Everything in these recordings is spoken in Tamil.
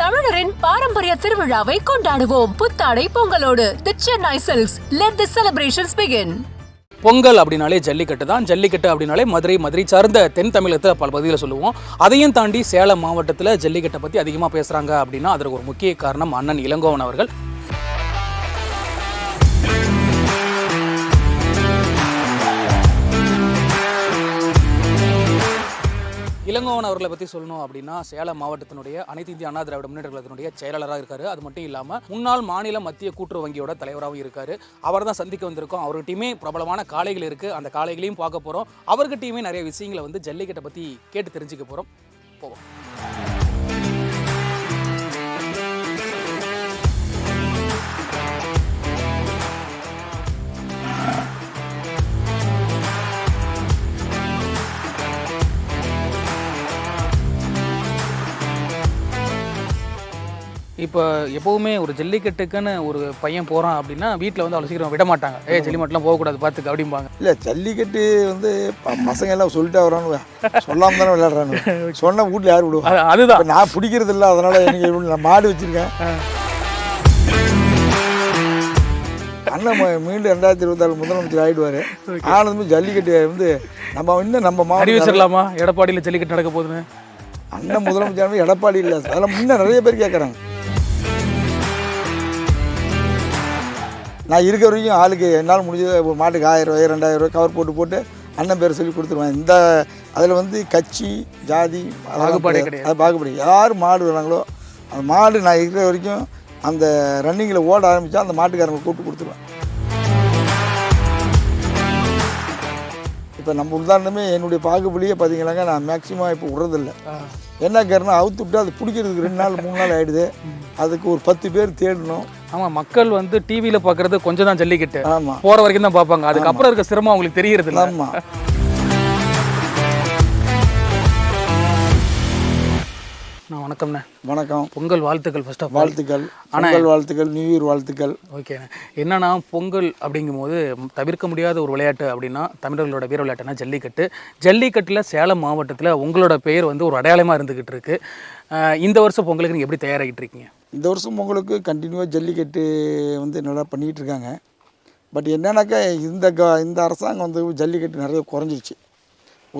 தமிழரின் பாரம்பரிய திருவிழாவை கொண்டாடுவோம். புத்தாடை பொங்கலோடு. The Chennai Silks let the celebrations begin Pongal அப்படின்னாலே ஜல்லிக்கட்டு தான். ஜல்லிக்கட்டு அப்படின்னாலே மதுரை மதுரை சார்ந்த தென் தமிழகத்தில் பல பகுதியில் சொல்லுவோம். அதையும் தாண்டி சேலம் மாவட்டத்தில் ஜல்லிக்கட்டை பற்றி அதிகமாக பேசுகிறாங்க அப்படின்னா அதற்கு ஒரு முக்கிய காரணம் அண்ணன் இளங்கோவன் அவர்கள். இளங்கோவன் அவர்களை பற்றி சொல்லணும் அப்படின்னா சேலம் மாவட்டத்தினுடைய அனைத்து இந்திய அண்ணா திராவிட முன்னேற்ற கழகத்தினுடைய செயலாளராக இருக்காரு. அது மட்டும் இல்லாமல் முன்னாள் மாநில மத்திய கூட்டுறவு வங்கியோட தலைவராகவும் இருக்காரு. அவர் தான் சந்திக்க வந்திருக்கோம். அவர்கிட்டயுமே பிரபலமான காளைகள் இருக்குது அந்த காளைகளையும் பார்க்க போகிறோம் அவர்கிட்டயுமே நிறைய விஷயங்களை வந்து ஜல்லிக்கட்டை பற்றி கேட்டு தெரிஞ்சுக்க போகிறோம் போவோம். இப்போ எப்போவுமே ஒரு ஜல்லிக்கட்டுக்குன்னு ஒரு பையன் போகிறான் அப்படின்னா வீட்டில் வந்து அவ்வளோ சீக்கிரம் விட மாட்டாங்க. ஏ ஜல்லிமட்டெலாம் போகக்கூடாது பார்த்துக்க அப்படிம்பாங்க. இல்லை ஜல்லிக்கட்டு வந்து பசங்க எல்லாம் சொல்லிட்டு வரானு சொல்லாம தானே விளையாடுறானு சொன்ன வீட்டில் யார் விடுவா? அது- அதுதான். நான் பிடிக்கிறது இல்லை அதனால எனக்கு நான் மாடு வச்சிருக்கேன். அண்ணன் மீண்டும் ரெண்டாயிரத்தி இருபத்தாறு முதலமைச்சர் ஆயிடுவாரு. ஆனதுமே ஜல்லிக்கட்டு வந்து நம்ம இன்னும் நம்ம மாவட்டம் வச்சிடலாமா? எடப்பாடியில் ஜல்லிக்கட்டு நடக்க போகுதுன்னு. அண்ணன் முதலமைச்சர் எடப்பாடி இல்லை அதெல்லாம் இன்னும் நிறைய பேர் கேட்குறாங்க நான் இருக்கிற வரைக்கும் ஆளுக்கு என்னால் முடிஞ்சது ஒரு மாட்டுக்கு ஆயிரம் ரூபாய் ரெண்டாயிரம் ரூபாய் கவர் போட்டு போட்டு அண்ணன் பேரை சொல்லி கொடுத்துருவேன். இந்த அதில் வந்து கட்சி ஜாதி பாகுபாடே. அது பாகுபடி. யார் மாடு வராங்களோ அந்த மாடு நான் இருக்கிற வரைக்கும் அந்த ரன்னிங்கில் ஓட ஆரம்பித்தா அந்த மாட்டுக்காரங்களை கூப்பிட்டு கொடுத்துருவேன். இப்போ நம்ம உதாரணமே என்னுடைய பாகுபலியே பார்த்தீங்கன்னாங்க நான் மேக்ஸிமம் இப்போ விட்றதில்ல. என்ன காரணம்? அவுத்து விட்டு அது பிடிக்கிறதுக்கு ரெண்டு நாள் மூணு நாள் ஆகிடுது அதுக்கு ஒரு பத்து பேர் தேடணும். ஆமாம் மக்கள் வந்து டிவியில் பார்க்குறது கொஞ்சம் தான் ஜல்லிக்கட்டு. போகிற வரைக்கும் தான் பார்ப்பாங்க. அதுக்கப்புறம் இருக்க சிரமம் அவங்களுக்கு தெரியறது இல்லை நான் வணக்கம்ண்ணே. வணக்கம். பொங்கல் வாழ்த்துக்கள் ஃபர்ஸ்ட் ஆஃப் வாழ்த்துக்கள். பொங்கல் வாழ்த்துக்கள் நியூ இயர் வாழ்த்துக்கள். ஓகேண்ணே என்னன்னா பொங்கல் அப்படிங்கும்போது தவிர்க்க முடியாத ஒரு விளையாட்டு அப்படின்னா தமிழர்களோட வீர விளையாட்டுனா ஜல்லிக்கட்டு. ஜல்லிக்கட்டில் சேலம் மாவட்டத்தில் உங்களோட பெயர் வந்து ஒரு அடையாளமாக இருந்துக்கிட்டு இருக்கு. இந்த வருஷம் பொங்கலுக்கு நீங்கள் எப்படி தயாராகிட்டு இருக்கீங்க? இந்த வருஷம் பொங்கலுக்கு கண்டினியூவாக ஜல்லிக்கட்டு வந்து நல்லா பண்ணிகிட்டு இருக்காங்க. பட் என்னன்னாக்கா இந்த க இந்த அரசாங்கம் வந்து ஜல்லிக்கட்டு நிறைய குறைஞ்சிருச்சு.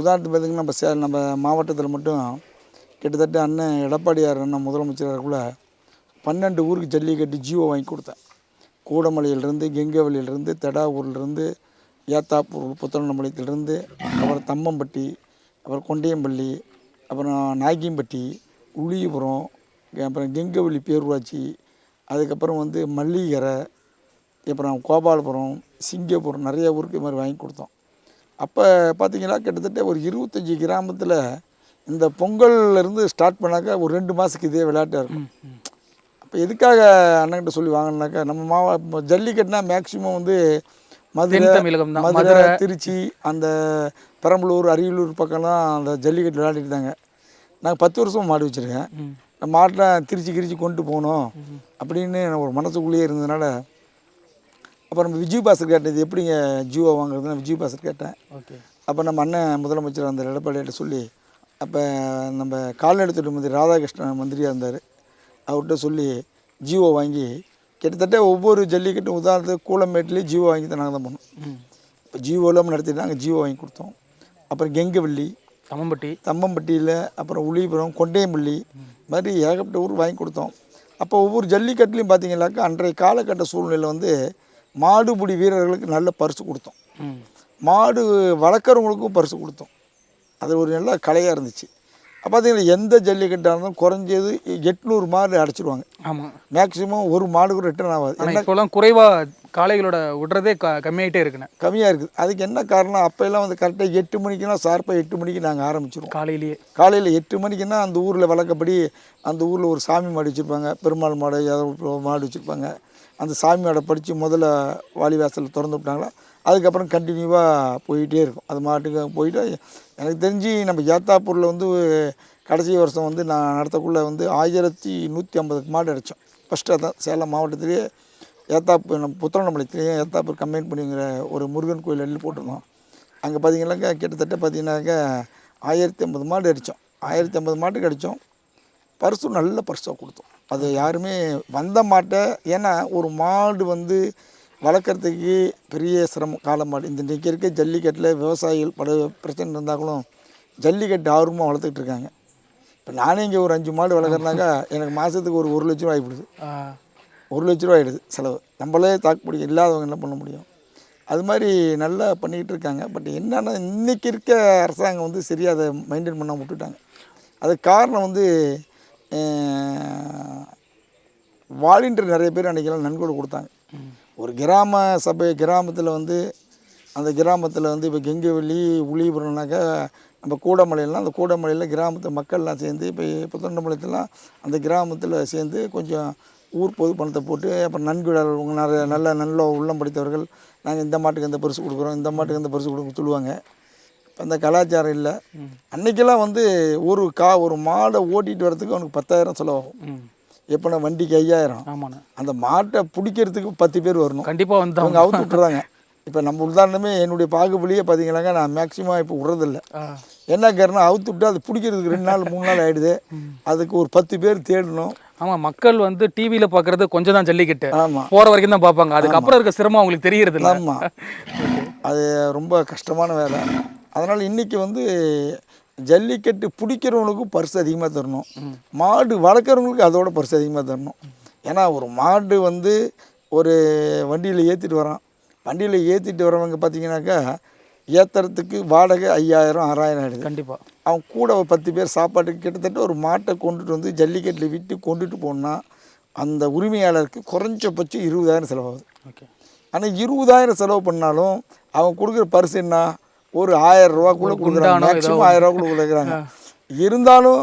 உதாரணத்துக்கு பார்த்திங்கன்னா நம்ம சே நம்ம மாவட்டத்தில் மட்டும் கிட்டத்தட்ட அண்ணன் எடப்பாடியார் அண்ணன் முதலமைச்சருக்குள்ள பன்னெண்டு ஊருக்கு ஜல்லிக்கட்டு ஜியோ வாங்கி கொடுத்தேன். கூடமலையிலிருந்து கெங்கவலியிலிருந்து தெடாவூர்லேருந்து ஏத்தாப்பூர் புத்தனமலையத்திலிருந்து அப்புறம் தம்மம்பட்டி அப்புறம் கொண்டையம்பள்ளி அப்புறம் நாய்க்கிம்பட்டி உளியபுரம் அப்புறம் கெங்கவல்லி பேரூராட்சி அதுக்கப்புறம் வந்து மல்லிகரை அப்புறம் கோபாலபுரம் சிங்கப்பூர் நிறைய ஊருக்கு இது மாதிரி வாங்கி கொடுத்தோம். அப்போ பார்த்தீங்கன்னா கிட்டத்தட்ட ஒரு இருபத்தஞ்சி கிராமத்தில் இந்த பொங்கல்ல இருந்து ஸ்டார்ட் பண்ணாக்கா ஒரு ரெண்டு மாதத்துக்கு இதே விளையாட்டாக இருக்கும். அப்போ எதுக்காக அண்ணன்கிட்ட சொல்லி வாங்கினாக்கா நம்ம மாவ ஜல்லிக்கட்டுனா மேக்ஸிமம் வந்து மதுரை தமிழகம் மதுரை திருச்சி அந்த பெரம்பலூர் அரியலூர் பக்கம்லாம் அந்த ஜல்லிக்கட்டு விளையாடிட்டு இருந்தாங்க. நாங்கள் பத்து வருஷம் மாடு வச்சுருக்கேன். மாட்டெலாம் திருச்சி கிரிச்சி கொண்டு போகணும் அப்படின்னு ஒரு மனசுக்குள்ளேயே இருந்ததுனால அப்புறம் விஜய் பாஸ்கர் கேட்டேன் இது எப்படிங்க ஜியோ வாங்குறதுன்னு விஜய் பாஸ்கர் கேட்டேன். ஓகே. அப்போ நம்ம அண்ணன் முதலமைச்சர் அந்த எடப்பாடியிட்ட சொல்லி அப்போ நம்ம கால்நடைத்துறை மந்திரி ராதாகிருஷ்ணன் மந்திரியாக இருந்தார். அவர்கிட்ட சொல்லி ஜியோ வாங்கி கிட்டத்தட்ட ஒவ்வொரு ஜல்லிக்கட்டும் உதாரணத்துக்கு கூலமேட்லேயும் ஜியோ வாங்கி தான் நாங்கள் தான் பண்ணோம். இப்போ ஜியோ இல்லாமல் நடத்திட்டு நாங்கள் ஜியோ வாங்கி கொடுத்தோம். அப்புறம் கெங்கவள்ளி தம்மம்பட்டி தம்மம்பட்டியில் அப்புறம் உளிபுரம் கொண்டையம்பள்ளி மாதிரி ஏகப்பட்ட ஊர் வாங்கி கொடுத்தோம். அப்போ ஒவ்வொரு ஜல்லிக்கட்டுலையும் பார்த்தீங்கன்னாக்கா அன்றைய காலகட்ட சூழ்நிலையில் வந்து மாடுபிடி வீரர்களுக்கு நல்ல பரிசு கொடுத்தோம். மாடு வளர்க்குறவங்களுக்கும் பரிசு கொடுத்தோம். அது ஒரு நல்ல கலையாக இருந்துச்சு. அப்போ பார்த்தீங்கன்னா எந்த ஜல்லிக்கட்டாக இருந்தாலும் குறைஞ்சது எட்நூறு மாடு அடைச்சிருவாங்க. ஆமாம் மேக்ஸிமம் ஒரு மாடு ரிட்டர்ன் ஆகாது. இப்போலாம் குறைவாக காளைகளோட விடுறதே க கம்மியாயிட்டே இருக்குண்ணே. கம்மியாக இருக்குது அதுக்கு என்ன காரணம்? அப்போல்லாம் வந்து கரெக்டாக எட்டு மணிக்குலாம் ஷார்ப்பாக எட்டு மணிக்கு நாங்கள் ஆரம்பிச்சிருவோம். காலையிலேயே. காலையில் எட்டு மணிக்குன்னா அந்த ஊரில் வழக்கப்படி அந்த ஊரில் ஒரு சாமி மாடு வச்சுருப்பாங்க. பெருமாள் மாடு ஒரு மாடு வச்சுருப்பாங்க. அந்த சாமி மாடை படித்து முதல்ல வாலிவாசல் திறந்து விட்டாங்களா? அதுக்கப்புறம் கண்டினியூவாக போயிட்டே இருக்கும். அது மாட்டுக்கு போயிட்டு எனக்கு தெரிஞ்சு நம்ம ஏத்தாப்பூரில் வந்து கடைசி வருஷம் வந்து நான் நடத்தக்குள்ளே வந்து ஆயிரத்தி நூற்றி ஐம்பது மாடு அடித்தோம் ஃபஸ்ட்டு அதான் சேலம் மாவட்டத்திலேயே ஏத்தாப்பு நம்ம புத்தனமலைத்திலேயே ஏத்தாப்பூர் கம்பைன் பண்ணிங்கிற ஒரு முருகன் கோயில் அள்ளி போட்டிருந்தோம். அங்கே பார்த்தீங்கன்னாக்கா கிட்டத்தட்ட பார்த்தீங்கன்னாக்கா ஆயிரத்தி ஐம்பது மாடு அடித்தோம் ஆயிரத்தி ஐம்பது மாட்டுக்கு அடித்தோம் பரிசு நல்ல பரிசாக கொடுத்தோம். அது யாருமே வந்த மாட்டை ஏன்னா ஒரு மாடு வந்து வளர்க்குறதுக்கு பெரிய சிரமம் காலம் மாடு. இந்த இன்றைக்கி இருக்க ஜல்லிக்கட்டில் விவசாயிகள் பல பிரச்சனை இருந்தாலும் ஜல்லிக்கட்டு ஆர்வமாக வளர்த்துக்கிட்டு இருக்காங்க. இப்போ நானே இங்கே ஒரு அஞ்சு மாடு வளர்க்குறனாக்கா எனக்கு மாதத்துக்கு ஒரு ஒரு லட்ச ரூபாய் ஆகிப்படுது ஒரு லட்ச ரூபா ஆகிடுது செலவு. நம்மளே தாக்கு பிடிக்க இல்லாதவங்க என்ன பண்ண முடியும்? அது மாதிரி நல்லா பண்ணிக்கிட்டு இருக்காங்க. பட் என்னென்னா இன்றைக்கி இருக்க அரசாங்கம் வந்து சரியாக அதை மெயின்டைன் பண்ண விட்டுட்டாங்க. அதுக்கு காரணம் வந்து வாலண்டியர் நிறைய பேர் அன்றைக்கெல்லாம் நன்கொடை கொடுத்தாங்க. ஒரு கிராம சபை கிராமத்தில் வந்து அந்த கிராமத்தில் வந்து இப்போ கெங்கவெளி உளிபுரம்னாக்கா நம்ம கூடமலையெல்லாம் அந்த கூடமலையில் கிராமத்து மக்கள்லாம் சேர்ந்து இப்போ இப்போ அந்த கிராமத்தில் சேர்ந்து கொஞ்சம் ஊர் பொது பணத்தை போட்டு அப்புறம் நன்கொடையாளர் நிறைய நல்ல நல்ல உள்ளம் படித்தவர்கள் நாங்கள் இந்த மாட்டுக்கு இந்த பரிசு கொடுக்குறோம் இந்த மாட்டுக்கு இந்த பரிசு கொடுக்க சொல்லுவாங்க. இப்போ அந்த கலாச்சாரம் இல்லை. அன்றைக்கெல்லாம் வந்து ஒரு கா ஒரு மாடை ஓட்டிகிட்டு வரதுக்கு அவனுக்கு பத்தாயிரம் செலவாகும். ம். எப்போ நான் வண்டிக்கு ஐயாயிரம். ஆமாண்ணே. அந்த மாட்டை பிடிக்கிறதுக்கு பத்து பேர் வரணும். கண்டிப்பாக வந்து அவங்க அவுத்து விட்டுறாங்க. இப்போ நம்ம உதாரணமே என்னுடைய பாகுபலியே பார்த்தீங்கன்னாக்கா நான் மேக்ஸிமம் இப்போ விட்றதில்ல. என்ன காரணம் அவுத்து விட்டு அது பிடிக்கிறதுக்கு ரெண்டு நாள் மூணு நாள் ஆகிடுது அதுக்கு ஒரு பத்து பேர் தேடணும். ஆமாம் மக்கள் வந்து டிவியில் பார்க்குறது கொஞ்சம் தான் ஜல்லிக்கட்டு. ஆமாம் போகிற வரைக்கும் தான் பார்ப்பாங்க அதுக்கப்புறம் இருக்க சிரமம் அவங்களுக்கு தெரியறது இல்லை ஆமாம் அது ரொம்ப கஷ்டமான வேலை. அதனால் இன்றைக்கி வந்து ஜல்லிக்கட்டு பிடிக்கிறவங்களுக்கும் பரிசு அதிகமாக தரணும். மாடு வளர்க்குறவங்களுக்கு அதோட பரிசு அதிகமாக தரணும். ஏன்னா ஒரு மாடு வந்து ஒரு வண்டியில் ஏற்றிட்டு வரான். வண்டியில் ஏற்றிட்டு வரவங்க பார்த்தீங்கன்னாக்கா ஏற்றுறதுக்கு வாடகை ஐயாயிரம் ஆறாயிரம் ஆயிடுது. கண்டிப்பாக அவன் கூட ஒரு பத்து பேர் சாப்பாட்டுக்கு கிட்டத்தட்ட ஒரு மாட்டை கொண்டுட்டு வந்து ஜல்லிக்கட்டில் விட்டு கொண்டுட்டு போனா அந்த உரிமையாளருக்கு குறைஞ்சபட்சம் இருபதாயிரம் செலவாகுது. ஓகே. ஆனால் இருபதாயிரம் செலவு பண்ணாலும் அவன் கொடுக்குற பரிசு என்ன? ஒரு ஆயிரம் ரூபாக்குள்ளே கொடுக்குறாங்க. மேக்ஸிமம் ஆயிரம் ரூபாக்குள்ளே கொடுக்குறாங்க. இருந்தாலும்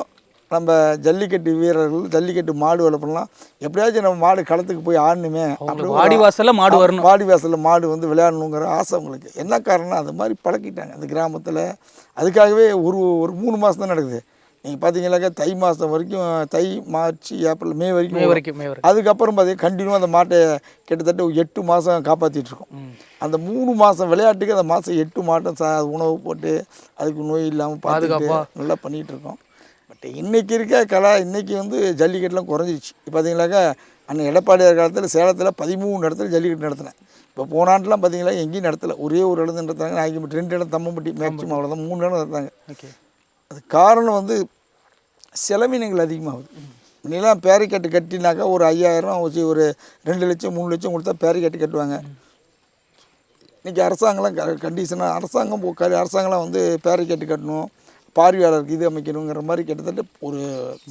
நம்ம ஜல்லிக்கட்டு வீரர்கள் ஜல்லிக்கட்டு மாடு வளர்ப்பலாம் எப்படியாச்சும் நம்ம மாடு களத்துக்கு போய் ஆடணுமே. அப்படி வாடி வாசல்ல மாடு வரணும். வாடி வாசலில் மாடு வந்து விளையாடணுங்கிற ஆசை அவங்களுக்கு. என்ன காரணம் அது மாதிரி பழக்கிட்டாங்க அந்த கிராமத்தில். அதுக்காகவே ஒரு ஒரு மூணு மாதம் தான் நடக்குது. நீங்கள் பார்த்தீங்கன்னாக்கா தை மாதம் வரைக்கும் தை மார்ச் ஏப்ரல் மே வரைக்கும் மே. வரைக்கும் மே வரைக்கும். அதுக்கப்புறம் பார்த்தீங்கன்னா கண்டினியூ அந்த மாட்டை கிட்டத்தட்ட எட்டு மாதம் காப்பாற்றிட்டு இருக்கோம். ம். அந்த மூணு மாதம் விளையாட்டுக்கு அந்த மாதம் எட்டு மாதம் சா உணவு போட்டு அதுக்கு நோய் இல்லாமல் பார்த்துக்கிட்டு பாதுகாப்பா. நல்லா பண்ணிகிட்டு இருக்கோம். பட் இன்னைக்கு இருக்க கலா இன்னைக்கு வந்து ஜல்லிக்கட்டுலாம் குறைஞ்சிருச்சு. இப்போ பார்த்தீங்கன்னாக்கா அன்னை எடப்பாடியார் காலத்தில் சேலத்தில் பதிமூணு இடத்துல ஜல்லிக்கட்டு நடத்தினேன். இப்போ போன ஆண்டுலாம் பார்த்தீங்களா எங்கேயும் நடத்தல. ஒரே ஒரு இடம் தான் நடத்துறாங்க நாய்க்கு ரெண்டு இடம் தம்மம்பட்டி மேக்ஸிமம் அவ்வளோதான் மூணு இடம் நடத்தாங்க. ஓகே. அது காரணம் வந்து செலவினங்கள் அதிகமாகுது. முன்னெல்லாம் பேரிக்கட்டு கட்டினாக்கா ஒரு ஐயாயிரம் வச்சு ஒரு ரெண்டு லட்சம் மூணு லட்சம் கொடுத்தா பேரிக்கட்டு கட்டுவாங்க. இன்றைக்கி அரசாங்கம்லாம் கண்டிஷனாக அரசாங்கம் க- அரசாங்கம்லாம் வந்து பேரிக்கட்டு கட்டணும். பார்வையாளருக்கு இது அமைக்கணுங்கிற மாதிரி கிட்டத்தட்ட ஒரு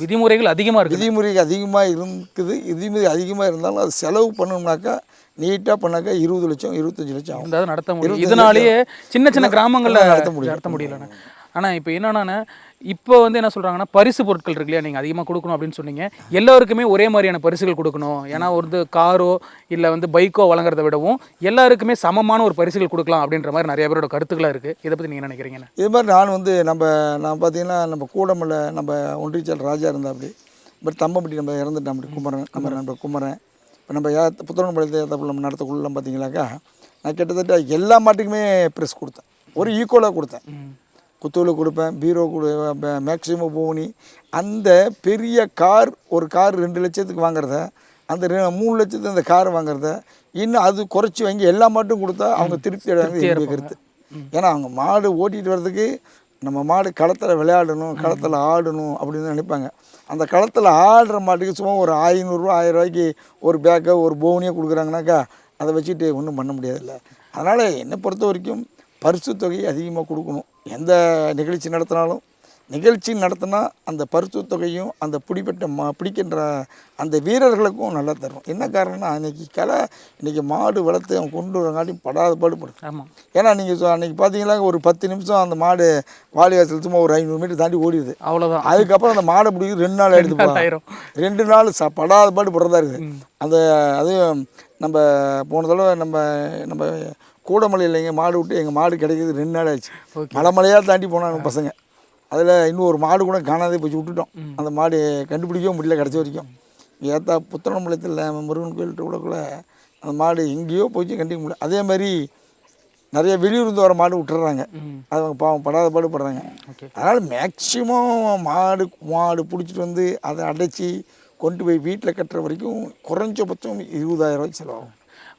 விதிமுறைகள் அதிகமாக இருக்குது. விதிமுறை அதிகமாக இருக்குது. விதிமுறை அதிகமாக இருந்தாலும் அது செலவு பண்ணோம்னாக்கா நீட்டாக பண்ணாக்கா இருபது லட்சம் இருபத்தஞ்சி லட்சம் ஆகும். நடத்த முடியும். இதனாலேயே சின்ன சின்ன கிராமங்களில் நடத்த நடத்த முடியும். நடத்த முடியலண்ணே. ஆனால் இப்போ என்னன்னா இப்போ வந்து என்ன சொல்கிறாங்கன்னா பரிசு பொருட்கள் இருக்கு இல்லையா நீங்கள் அதிகமாக கொடுக்கணும் அப்படின்னு சொன்னீங்க. எல்லாருக்குமே ஒரே மாதிரியான பரிசுகள் கொடுக்கணும். ஏன்னா ஒரு காரோ இல்லை வந்து பைக்கோ வழங்குறத விடவும் எல்லாருக்குமே சமமான ஒரு பரிசுகள் கொடுக்கலாம் அப்படின்ற மாதிரி நிறைய பேரோட கருத்துக்களாக இருக்குது இதை பற்றி நீங்கள் நினைக்கிறீங்கண்ணே இது மாதிரி நான் வந்து நம்ம நான் பார்த்தீங்கன்னா நம்ம கூடமில் நம்ம ஒன்றியச்சால் ராஜா இருந்தா அப்படி பட் தம்பம்பட்டி நம்ம இறந்துட்டோம் அப்படி குமரன் நம்ம நண்பர் குமரன். இப்போ நம்ம ஏ புத்தகம்பாளையத்தை நம்ம நடத்தக்குள்ளலாம் பார்த்தீங்கன்னாக்கா நான் கிட்டத்தட்ட எல்லா மாட்டுக்குமே ப்ரெஸ் கொடுத்தேன். ஒரு ஈக்குவலாக கொடுத்தேன். குத்தூவில் கொடுப்பேன் பீரோ கொடு மேக்ஸிமம் போனி அந்த பெரிய கார் ஒரு கார் ரெண்டு லட்சத்துக்கு வாங்குறத அந்த ரெ- மூணு லட்சத்துக்கு அந்த கார் வாங்குறத இன்னும் அது குறைச்சி வாங்கி எல்லா மாட்டும் கொடுத்தா அவங்க திருப்தி அடையாங்க என்னுடைய கருத்து. ஏன்னா அவங்க மாடு ஓட்டிகிட்டு வர்றதுக்கு நம்ம மாடு களத்தில் விளையாடணும் களத்தில் ஆடணும் அப்படின்னு நினைப்பாங்க. அந்த களத்தில் ஆடுற மாட்டுக்கு சும்மா ஒரு ஐநூறுரூவா ஆயிரம் ரூபாய்க்கு ஒரு பேக்கை ஒரு போனியை கொடுக்குறாங்கனாக்கா அதை வச்சுட்டு ஒன்றும் பண்ண முடியாதுல்ல. அதனால் என்னை பொறுத்த வரைக்கும் பரிசு தொகை அதிகமாக கொடுக்கணும். எந்த நிகழ்ச்சி நடத்தினாலும் நிகழ்ச்சி நடத்தினா அந்த பரிசு தொகையும் அந்த பிடிப்பட்ட மா பிடிக்கின்ற அந்த வீரர்களுக்கும் நல்லா தரும். என்ன காரணம்னா அன்றைக்கி கலை இன்றைக்கி மாடு வளர்த்து அவன் கொண்டு வரங்காட்டி படாத பாடுபடும் ஆமாம் ஏன்னா நீங்கள் அன்றைக்கி பார்த்தீங்கன்னா ஒரு பத்து நிமிஷம் அந்த மாடு வாலிவாசல் சும்மா ஒரு ஐநூறு மீட்டர் தாண்டி ஓடிடுது. அவ்வளோதான் அதுக்கப்புறம் அந்த மாடை பிடிக்கிறது ரெண்டு நாள் எடுத்து ரெண்டு நாள் ச படாத பாடு படுறதா இருக்குது அந்த அதுவும் நம்ம போன தடவை நம்ம நம்ம கூடமலை இல்லைங்க மாடு விட்டு எங்கள் மாடு கிடைக்கிறது ரெண்டு நாள் ஆச்சு மலை மலையாக தாண்டி போனாங்க பசங்க. அதில் இன்னும் ஒரு மாடு கூட காணாதே போய் விட்டுட்டோம். அந்த மாடு கண்டுபிடிக்கவே முடியல கடைசி வரைக்கும். ஏத்தா புத்தனம்பாளையத்தில் முருகன் கோயில்கிட்ட உள்ளக்குள்ள அந்த மாடு எங்கேயோ போய் கண்டுக்க முடியல. அதே மாதிரி நிறைய வெளியூர்ந்து வர மாடு விட்டுறாங்க. ம். அவங்க பாவம் படாத பாடு படுறாங்க அதனால் மேக்சிமம் மாடு மாடு பிடிச்சிட்டு வந்து அதை அடைச்சி கொண்டு போய் வீட்டில் கட்டுற வரைக்கும் குறைஞ்சபட்சம் இருபதாயிரம் ரூபாய்க்கு செலவாகும்.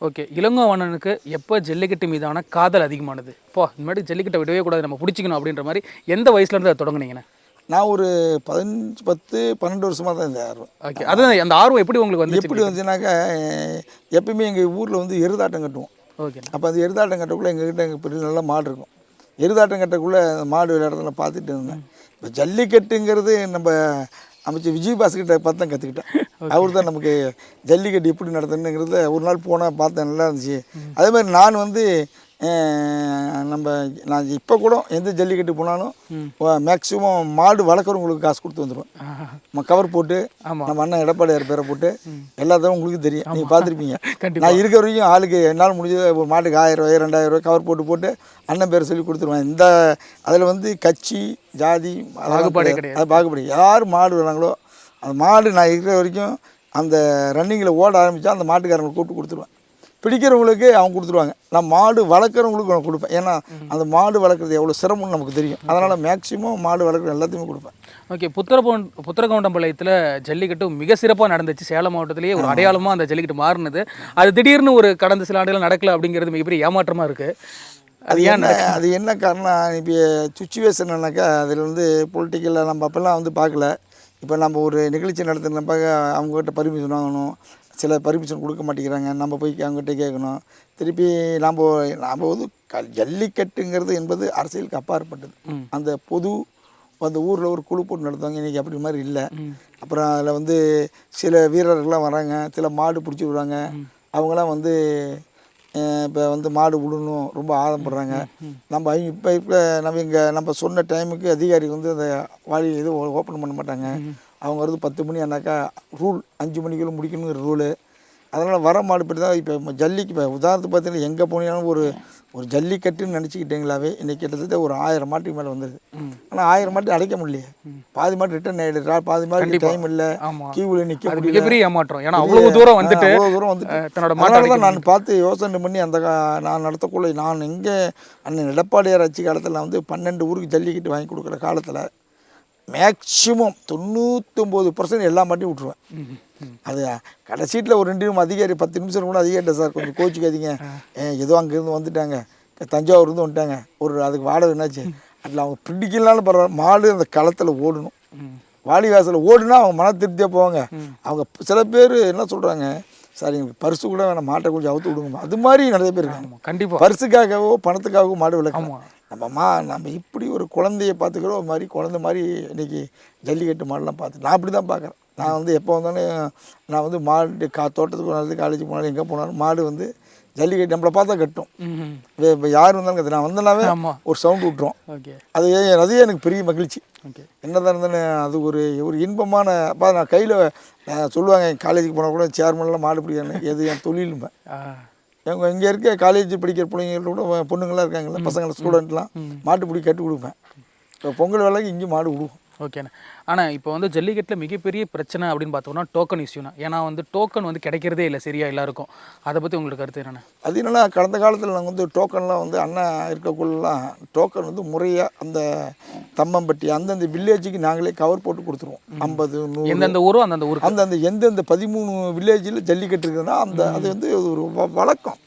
ஓகே இளங்கோவண்ணனுக்கு எப்போ ஜல்லிக்கட்டு மீதான காதல் அதிகமானது? போ இனிமேட்டு ஜல்லிக்கட்டை விடவே கூடாது நம்ம பிடிச்சிக்கணும் அப்படின்ற மாதிரி எந்த வயசுலேருந்து அதை தொடங்குனீங்கண்ணே? நான் ஒரு பதினஞ்சு பத்து பன்னெண்டு வருஷமாக தான் இந்த ஆர்வம். ஓகே அது அந்த ஆர்வம் எப்படி உங்களுக்கு வந்துச்சு? எப்படி வந்துச்சுனாக்கா எப்பயுமே எங்கள் ஊரில் வந்து எருதாட்டம் கட்டுவோம். ஓகேண்ணா அப்போ அந்த எருதாட்டம் கட்டக்குள்ளே எங்ககிட்ட எங்கள் பெரிய நல்ல மாடு இருக்கும். எருதாட்டம் கட்டக்குள்ளே அந்த மாடு விளையாடுறத நான் பார்த்துட்டு இருந்தேன். இப்போ ஜல்லிக்கட்டுங்கிறது நம்ம அமைச்சர் விஜய் பாஸ்கிட்ட பார்த்து தான் கற்றுக்கிட்டேன் அவர் தான் நமக்கு ஜல்லிக்கட்டு எப்படி நடத்தணுங்கிறத ஒரு நாள் போனால் பார்த்தேன் நல்லா இருந்துச்சு. அதே மாதிரி நான் வந்து நம்ம நான் இப்போ கூட எந்த ஜல்லிக்கட்டு போனாலும் மேக்ஸிமம் மாடு வளர்க்குறவங்களுக்கு காசு கொடுத்து வந்துடுவேன் நம்ம கவர் போட்டு. நம்ம அண்ணன் எடப்பாடியார் பேரை போட்டு எல்லாத்தையும் உங்களுக்கு தெரியும். நீங்கள் பார்த்துருப்பீங்க. நான் இருக்க வரைக்கும் ஆளுக்கு என்னால் முடிஞ்சது ஒரு மாட்டுக்கு ஆயிரம் ரூபாய் ரெண்டாயிரம் ரூபாய் கவர் போட்டு போட்டு அண்ணன் பேரை சொல்லி கொடுத்துருவேன். இந்த அதில் வந்து கட்சி ஜாதி பாகுபாடே. அது பாகுபடி. யார் மாடு வராங்களோ அந்த மாடு நான் இருக்கிற வரைக்கும் அந்த ரன்னிங்கில் ஓட ஆரம்பித்தா அந்த மாட்டுக்காரங்களுக்கு கூப்பிட்டு கொடுத்துருவேன். பிடிக்கிறவங்களுக்கு அவங்க கொடுத்துருவாங்க. நான் மாடு வளர்க்குறவங்களுக்கு நான் கொடுப்பேன். ஏன்னா அந்த மாடு வளர்க்குறது எவ்வளோ சிரமம்னு நமக்கு தெரியும். அதனால் மேக்ஸிமம் மாடு வளர்க்குற எல்லாத்தையுமே கொடுப்பேன். ஓகே புத்திரபோன் புத்திரகவுண்டம்பாளையத்தில் ஜல்லிக்கட்டு மிக சிறப்பாக நடந்துச்சு. சேலம் மாவட்டத்திலேயே ஒரு அடையாளமாக அந்த ஜல்லிக்கட்டு மாறினது. அது திடீர்னு ஒரு கடந்த சில ஆண்டுகள் நடக்கல அப்படிங்கிறது மிகப்பெரிய ஏமாற்றமாக இருக்குது அது என்ன அது என்ன காரணம் இப்போ சுச்சுவேஷன்னாக்கா அதில் வந்து பொலிட்டிக்கலில் நம்ம அப்போல்லாம் வந்து பார்க்கல. இப்போ நம்ம ஒரு நிகழ்ச்சி நடத்துனப்ப அவங்ககிட்ட பர்மிஷன் வாங்கணும். சில பர்மிஷன் கொடுக்க மாட்டேங்கிறாங்க. நம்ம போய் அவங்ககிட்ட கேட்கணும். திருப்பி நாம் நாம் வந்து க ஜல்லிக்கட்டுங்கிறது என்பது அரசியலுக்கு அப்பாற்பட்டது. அந்த பொது அந்த ஊரில் ஒரு குழு போட்டு நடத்துவாங்க. இன்றைக்கி அப்படி மாதிரி இல்லை. அப்புறம் அதில் வந்து சில வீரர்கள்லாம் வராங்க. சில மாடு பிடிச்சி விடுறாங்க. அவங்களாம் வந்து இப்போ வந்து மாடு விடணும். ரொம்ப ஆதப்படுறாங்க நம்ம அவங்க இப்போ இப்போ நம்ம இங்கே நம்ம சொன்ன டைமுக்கு அதிகாரி வந்து அந்த வாலி இது ஓப்பன் பண்ண மாட்டாங்க. அவங்க வந்து பத்து மணி ஆனாக்கா ரூல் அஞ்சு மணிக்குள்ள முடிக்கணுங்கிற ரூலு அதனால் வர மாடு பற்றி தான் இப்போ ஜல்லிக்கு இப்போ உதாரணத்துக்கு பார்த்தீங்கன்னா எங்கே போனீங்கன்னாலும் ஒரு ஒரு ஜல்லிக்கட்டுன்னு நினச்சிக்கிட்டீங்களாவே இன்னைக்கு கிட்டத்தட்ட ஒரு ஆயிரம் மாட்டுக்கு மேலே வந்துடுது ஆனால் ஆயிரம் மாட்டு அடைக்க முடியலையே. பாதி மாட்டு ரிட்டர்ன் ஆகிடுறா பாதி மாட்டு டைம் இல்லை. கியூவில் நிற்க மிகப்பெரிய ஏமாற்றம். ஏன்னா அவ்வளவு தூரம் வந்துட்டு அவ்வளோ தூரம் வந்துட்டு. தன்னோட தான் நான் பார்த்து யோசனை பண்ணி அந்த நான் நடத்தக்குள்ள நான் இங்கே அண்ணன் எடப்பாடியார் ஆட்சி காலத்தில் வந்து பன்னெண்டு ஊருக்கு ஜல்லிக்கட்டு வாங்கி கொடுக்குற காலத்தில் மேக்சிமம் தொண்ணூத்தொம்பது பர்சன்ட் எல்லா மாட்டையும் விட்ருவேன். அது கடைசீட்டில் ஒரு ரெண்டு நிமிஷம் அதிகாரி பத்து நிமிஷம் கூட அதிகாரிட்ட சார். கொஞ்சம் கோச்சிக்காதீங்க ஏதோ அங்கேருந்து வந்துட்டாங்க. தஞ்சாவூர் இருந்து வந்துட்டாங்க. ஒரு அதுக்கு வாடகை என்னாச்சு? அதில் அவங்க பிடிக்கலனாலும் பரவாயில்ல. மாடு அந்த களத்தில் ஓடணும். வாடி வாசலில் ஓடுனா அவங்க மன திருப்தியாக போவாங்க. அவங்க சில பேர் என்ன சொல்கிறாங்க சார் எங்களுக்கு பரிசு கூட வேணாம் மாட்டை கொஞ்சம் அவுத்து விடுங்கம்மா. அது மாதிரி நிறைய பேர் இருக்காங்க. ஆமா, கண்டிப்பா. பரிசுக்காகவோ பணத்துக்காகவோ மாடு விளக்கலாம் ஆமா. நம்ம மா நம்ம இப்படி ஒரு குழந்தைய பார்த்துக்கிறோம் மாதிரி குழந்தை மாதிரி இன்னைக்கு ஜல்லிக்கட்டு மாடெல்லாம் பார்த்து நான் அப்படி தான் பார்க்குறேன். நான் வந்து எப்போ வந்தாலும் நான் வந்து மாடு கா தோட்டத்துக்கு போனாலும் காலேஜ் போனாலும் எங்கே போனாலும் மாடு வந்து ஜல்லிக்கட்டு நம்மளை பார்த்தா கட்டும். இப்போ யார் வந்தாலும் நான் வந்தேனாவே. ஒரு சவுண்ட் விட்டுரும் அது ஏன் அதுவே எனக்கு பெரிய மகிழ்ச்சி. என்னதான் இருந்தாலும் அது ஒரு ஒரு இன்பமான அப்பா நான் கையில் சொல்லுவாங்க காலேஜுக்கு போனால் கூட சேர்மன்லாம் மாடு பிடிக்கணும் எது என் தொழிலுமே. ஆ. எங்க இங்கே இருக்க காலேஜ் படிக்கிற பிள்ளைங்கள கூட பொண்ணுங்களாம் இருக்காங்கல்ல பசங்களை ஸ்டூடெண்ட்லாம் மாட்டு பிடி கட்டி கொடுப்பேன். இப்போ பொங்கல் வேலைக்கு இங்கேயும் மாடு விடுவோம். ஓகேண்ணே ஆனால் இப்போ வந்து ஜல்லிக்கட்டில் மிகப்பெரிய பிரச்சனை அப்படின்னு பார்த்தோம்னா டோக்கன் இஷ்யூனா ஏன்னா வந்து டோக்கன் வந்து கிடைக்கிறதே இல்லை சரியா எல்லாருக்கும். அதை பற்றி உங்களுக்கு கருத்து என்னென்ன அது என்னன்னா கடந்த காலத்தில் நாங்கள் வந்து டோக்கன்லாம் வந்து அண்ணா இருக்கக்குள்ளலாம் டோக்கன் வந்து முறையாக அந்த தம்மம்பட்டி அந்தந்த வில்லேஜுக்கு நாங்களே கவர் போட்டு கொடுத்துருவோம். ஐம்பது நூறு எந்தெந்த ஊரோ அந்தந்த ஊருக்கு. அந்த அந்த எந்தெந்த பதிமூணு வில்லேஜில் ஜல்லிக்கட்டு இருக்குதுன்னா அந்த அது வந்து ஒரு வழக்கம்.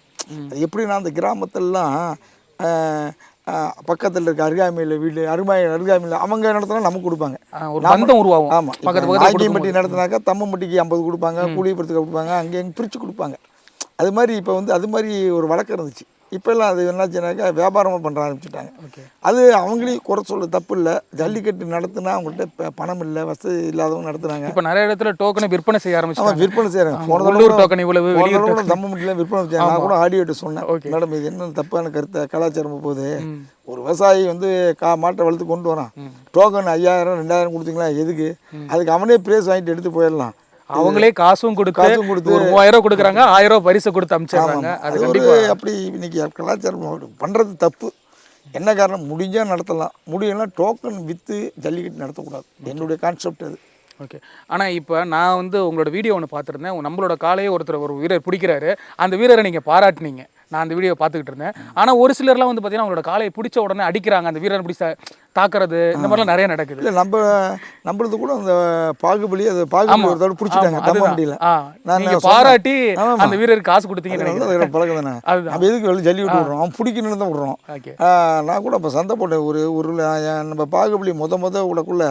எப்படின்னா அந்த கிராமத்திலலாம் பக்கத்தில் இருக்க அருகாமையில் வீடு அருமை அருகாமையில் அவங்க நடத்தினா நமக்கு கொடுப்பாங்க. ஒரு பந்தம் உருவாகும். ஆமாம் நாகியம்பட்டி நடத்தினாக்கா தம்மம்பட்டிக்கு ஐம்பது கொடுப்பாங்க கூலியபுரத்துக்கு கொடுப்பாங்க அங்கே எங்கே பிரித்து கொடுப்பாங்க. அது மாதிரி இப்போ வந்து அது மாதிரி ஒரு வழக்கம் இருந்துச்சு. இப்போல்லாம் அது என்னாச்சுனாக்கா வியாபாரமாக பண்ண ஆரம்பிச்சுட்டாங்க. அது அவங்களையும் குறை சொல்ல தப்பு இல்லை ஜல்லிக்கட்டு நடத்துனா அவங்கள்ட்ட பணம் இல்லை வசதி இல்லாதவங்க நடத்துனாங்க இப்போ நிறைய இடத்துல டோக்கனை விற்பனை செய்ய ஆமாம் ஆரம்பிச்சிட்டாங்க விற்பனை செய்கிறாங்க போன டோக்கன் இவ்வளவு கூட தம்ம முடியல விற்பனை வச்சாங்க நான் கூட ஆடியோட்ட சொன்னேன். மேடம் இது என்ன தப்பான கருத்தை? கலாச்சாரம் போகுது. ஒரு விவசாயி வந்து கா மாட்டை வளர்த்து கொண்டு வரான். டோக்கன் ஐயாயிரம் ரெண்டாயிரம் கொடுத்தீங்களா? எதுக்கு? அதுக்கு அவனே பிரேஸ் வாங்கிட்டு எடுத்து போயிடலாம். அவங்களே காசும் கொடுத்து காசும் கொடுத்து ஒரு மூவாயிரம் ரூபாய் கொடுக்குறாங்க ஆயிரம் ரூபாய் பரிசு கொடுத்து அனுப்பிச்சிடுறாங்க அது அது ஒரு கண்டிப்பா அப்படி இன்னைக்கு கலாச்சாரம் பண்ணுறது தப்பு. என்ன காரணம்? முடிஞ்சால் நடத்தலாம். முடியலாம் டோக்கன் விற்று ஜல்லிக்கட்டு நடத்தக்கூடாது. என்னுடைய கான்செப்ட் அது. ஓகே ஆனால் இப்போ நான் வந்து உங்களோட வீடியோ ஒன்று பார்த்துருந்தேன். நம்மளோட காலையே ஒருத்தர் ஒரு வீரர் பிடிக்கிறாரு. அந்த வீரரை நீங்கள் பாராட்டுனீங்க. நான் அந்த வீடியோ பார்த்துக்கிட்டு இருந்தேன். ஆனால் ஒரு சிலர்லாம் வந்து பார்த்தீங்கன்னா அவங்களோட காலையை பிடிச்ச உடனே அடிக்கிறாங்க. அந்த வீரரை பிடிச்ச தாக்குறது இந்த மாதிரிலாம் நிறைய நடக்குது. இல்லை நம்ம நம்மளது கூட அந்த பாகுபலி அது பாகுபலி ஒரு தடவை பிடிச்சிட்டாங்க. தம்ம. வண்டியில் நான். பாராட்டி. அந்த வீரருக்கு காசு கொடுத்தீங்கன்னு பழக்கம் தானே. நம்ம எதுக்கு வெளில ஜல்லி விட்டு விட்றோம்? அவன் பிடிக்கணும்னு தான் விட்றோம். நான் கூட இப்போ சண்டை போட்டேன். ஒரு ஒரு நம்ம பாகுபலி முத முத விடக்குள்ள